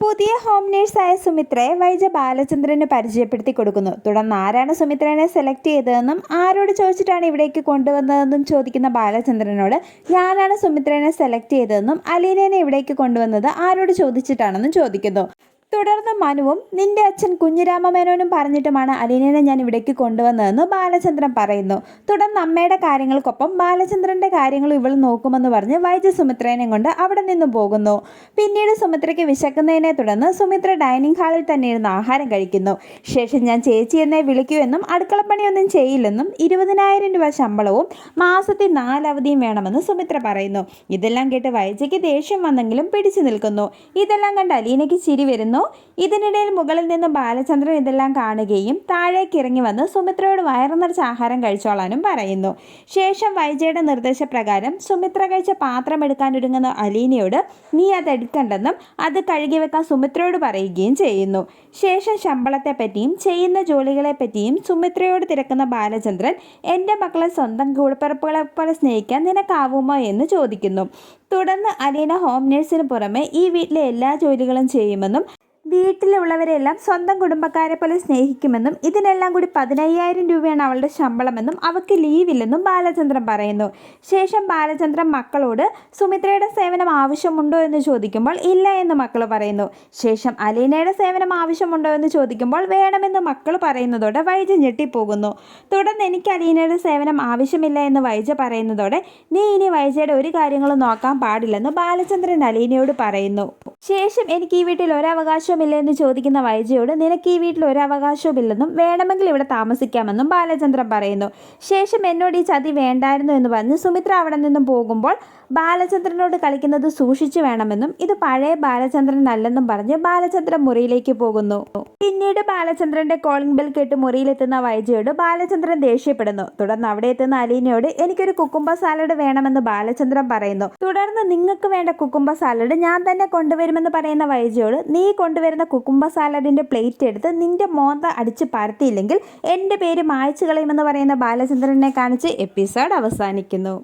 പുതിയ ഹോം നേഴ്സായ സുമിത്രയെ വൈജ ബാലചന്ദ്രന് പരിചയപ്പെടുത്തി കൊടുക്കുന്നു. തുടർന്ന് ആരാണ് സുമിത്രനെ സെലക്ട് ചെയ്തതെന്നും ആരോട് ചോദിച്ചിട്ടാണ് ഇവിടേക്ക് കൊണ്ടുവന്നതെന്നും ചോദിക്കുന്ന ബാലചന്ദ്രനോട് ഞാനാണ് സുമിത്രനെ സെലക്ട് ചെയ്തതെന്നും അലീനേനെ ഇവിടേക്ക് കൊണ്ടുവന്നത് ആരോട് ചോദിച്ചിട്ടാണെന്നും ചോദിക്കുന്നു. തുടർന്ന് മനുവും നിന്റെ അച്ഛൻ കുഞ്ഞിരാമമേനോനും പറഞ്ഞിട്ടുമാണ് അലീനയെ ഞാൻ ഇവിടേക്ക് കൊണ്ടുവന്നതെന്ന് ബാലചന്ദ്രൻ പറയുന്നു. തുടർന്ന് അമ്മയുടെ കാര്യങ്ങൾക്കൊപ്പം ബാലചന്ദ്രന്റെ കാര്യങ്ങൾ ഇവൾ നോക്കുമെന്ന് പറഞ്ഞ് വൈദ്യ സുമിത്രേനെ കൊണ്ട് അവിടെ നിന്ന് പോകുന്നു. പിന്നീട് സുമിത്രയ്ക്ക് വിശക്കുന്നതിനെ തുടർന്ന് സുമിത്ര ഡൈനിങ് ഹാളിൽ തന്നെ ഇരുന്ന് ആഹാരം കഴിക്കുന്നു. ശേഷം ഞാൻ ചേച്ചി എന്നെ വിളിക്കൂ അടുക്കളപ്പണിയൊന്നും ചെയ്യില്ലെന്നും ഇരുപതിനായിരം രൂപ ശമ്പളവും മാസത്തിൽ നാലവധിയും വേണമെന്ന് സുമിത്ര പറയുന്നു. ഇതെല്ലാം കേട്ട് വൈദ്യയ്ക്ക് ദേഷ്യം വന്നെങ്കിലും പിടിച്ചു നിൽക്കുന്നു. ഇതെല്ലാം കണ്ട് അലീനയ്ക്ക് ചിരി വരുന്നു. ഇതിനിടയിൽ മുകളിൽ നിന്ന് ബാലചന്ദ്രൻ ഇതെല്ലാം കാണുകയും താഴേക്ക് ഇറങ്ങി വന്ന് സുമിത്രയോട് വയറു നിറച്ച് ആഹാരം കഴിച്ചോളാനും പറയുന്നു. ശേഷം വൈജയുടെ നിർദ്ദേശപ്രകാരം സുമിത്ര കഴിച്ച പാത്രം എടുക്കാൻ ഒരുങ്ങുന്ന അലീനയോട് നീ അത് എടുക്കണ്ടെന്നും അത് കഴുകി വെക്കാൻ സുമിത്രയോട് പറയുകയും ചെയ്യുന്നു. ശേഷം ശമ്പളത്തെ പറ്റിയും ചെയ്യുന്ന ജോലികളെ പറ്റിയും സുമിത്രയോട് തിരക്കുന്ന ബാലചന്ദ്രൻ എന്റെ മക്കളെ സ്വന്തം കൂടപ്പിറപ്പുകളെ പോലെ സ്നേഹിക്കാൻ നിനക്കാവുമോ എന്ന് ചോദിക്കുന്നു. തുടർന്ന് അലീന ഹോം നേഴ്സിന് പുറമെ ഈ വീട്ടിലെ എല്ലാ ജോലികളും ചെയ്യുമെന്നും വീട്ടിലുള്ളവരെല്ലാം സ്വന്തം കുടുംബക്കാരെ പോലെ സ്നേഹിക്കുമെന്നും ഇതിനെല്ലാം കൂടി പതിനയ്യായിരം രൂപയാണ് അവളുടെ ശമ്പളമെന്നും അവൾക്ക് ലീവില്ലെന്നും ബാലചന്ദ്രൻ പറയുന്നു. ശേഷം ബാലചന്ദ്രൻ മക്കളോട് സുമിത്രയുടെ സേവനം ആവശ്യമുണ്ടോ എന്ന് ചോദിക്കുമ്പോൾ ഇല്ല എന്ന് മക്കൾ പറയുന്നു. ശേഷം അലീനയുടെ സേവനം ആവശ്യമുണ്ടോ എന്ന് ചോദിക്കുമ്പോൾ വേണമെന്ന് മക്കൾ പറയുന്നതോടെ വൈജ ഞെട്ടിപ്പോകുന്നു. തുടർന്ന് എനിക്ക് അലീനയുടെ സേവനം ആവശ്യമില്ല എന്ന് വൈജ പറയുന്നതോടെ നീ ഇനി വൈജയുടെ ഒരു കാര്യങ്ങളും നോക്കാൻ പാടില്ലെന്ന് ബാലചന്ദ്രൻ അലീനയോട് പറയുന്നു. ശേഷം എനിക്ക് ഈ വീട്ടിൽ ഒരവകാശവുമില്ല എന്ന് ചോദിക്കുന്ന വൈജയോട് നിനക്ക് ഈ വീട്ടിൽ ഒരവകാശവുമില്ലെന്നും വേണമെങ്കിൽ ഇവിടെ താമസിക്കാമെന്നും ബാലചന്ദ്രൻ പറയുന്നു. ശേഷം എന്നോട് ഈ ചതി വേണ്ടായിരുന്നു എന്ന് പറഞ്ഞ് സുമിത്ര അവിടെ നിന്നും പോകുമ്പോൾ ബാലചന്ദ്രനോട് കളിക്കുന്നത് സൂക്ഷിച്ചു വേണമെന്നും ഇത് പഴയ ബാലചന്ദ്രൻ അല്ലെന്നും പറഞ്ഞ് ബാലചന്ദ്രൻ മുറിയിലേക്ക് പോകുന്നു. പിന്നീട് ബാലചന്ദ്രന്റെ കോളിംഗ് ബെൽ കേട്ട് മുറിയിലെത്തുന്ന വൈജയോട് ബാലചന്ദ്രൻ ദേഷ്യപ്പെടുന്നു. തുടർന്ന് അവിടെ എത്തുന്ന അലീനയോട് എനിക്കൊരു കുക്കുംബ സാലഡ് വേണമെന്ന് ബാലചന്ദ്രൻ പറയുന്നു. തുടർന്ന് നിങ്ങൾക്ക് വേണ്ട കുക്കുംബ സാലഡ് ഞാൻ തന്നെ കൊണ്ടുവരുമെന്ന് പറയുന്ന വൈജയോട് നീ കൊണ്ടുവരുന്ന കുക്കുംബ സാലഡിന്റെ പ്ലേറ്റ് എടുത്ത് നിന്റെ മോന്ത അടിച്ച് പരത്തിയില്ലെങ്കിൽ എന്റെ പേര് മായ്ച്ചു കളയുമെന്ന് പറയുന്ന ബാലചന്ദ്രനെ കാണിച്ച് എപ്പിസോഡ് അവസാനിക്കുന്നു.